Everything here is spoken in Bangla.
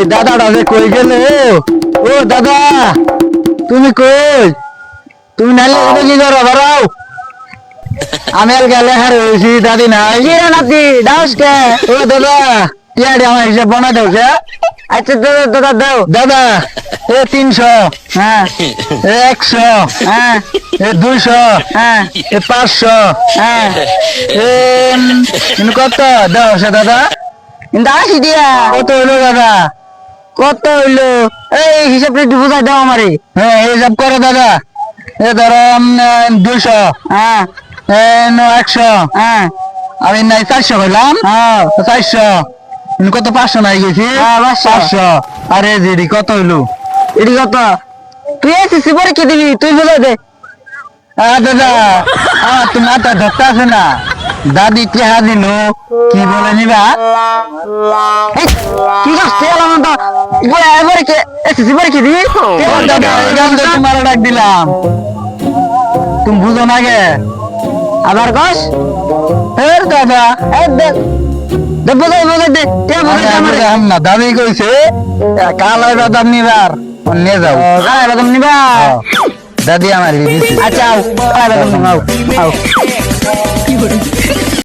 এই দাদাটা যে কই গেল? ও দাদা তুমি কই? তুমি নালে এটা কি করো? বাড়াও আমি আর গেলে হার হয়েছি দাদি নাই। কি রে নাতি? ডাউস কে? ও দাদা টিয়াডি আমার হিসাব বানা দাও আচ্ছা দাদা দাদা দাও। দাদা এ তিনশো হ্যাঁ এ একশো হ্যাঁ এ দুইশো হ্যাঁ। এ পাঁচশো হ্যাঁ এ কত? দাও সে দাদা। কিন্তু দিয়া। কত হইল দাদা? কত হইল? এই হিসাবটা একটু বুঝাই দাও আমারে। হ্যাঁ হিসাব করো দাদা। এ ধরো দুইশো। হ্যাঁ। একশো। হ্যাঁ। আমি নাই চারশো কইলাম হ্যাঁ। চারশো। কত? পাঁচশো নাই গেছি। পাঁচশো। আরে জিডি কত হইল? এডি কত? তুই এসেছি পরে কি দিবি? তুই বুঝাই দে। দাদা আমার তো মাথা ধরতে আছে না। দাদি কি বলে নিবা? কি করছে আমার তো বলে এবারে কে? এসেছি পরে কি দিবি? দাদা এই গান তো তোমার ডাক দিলাম। তুমি বুঝো না গে আবার কস? এর দাদা দে। দে দে। না দাদি কইছে। কাল আইবা দাম নিবার। নিয়ে যাও। দাম নিবা দাদি আমার আচ্ছা আও আও।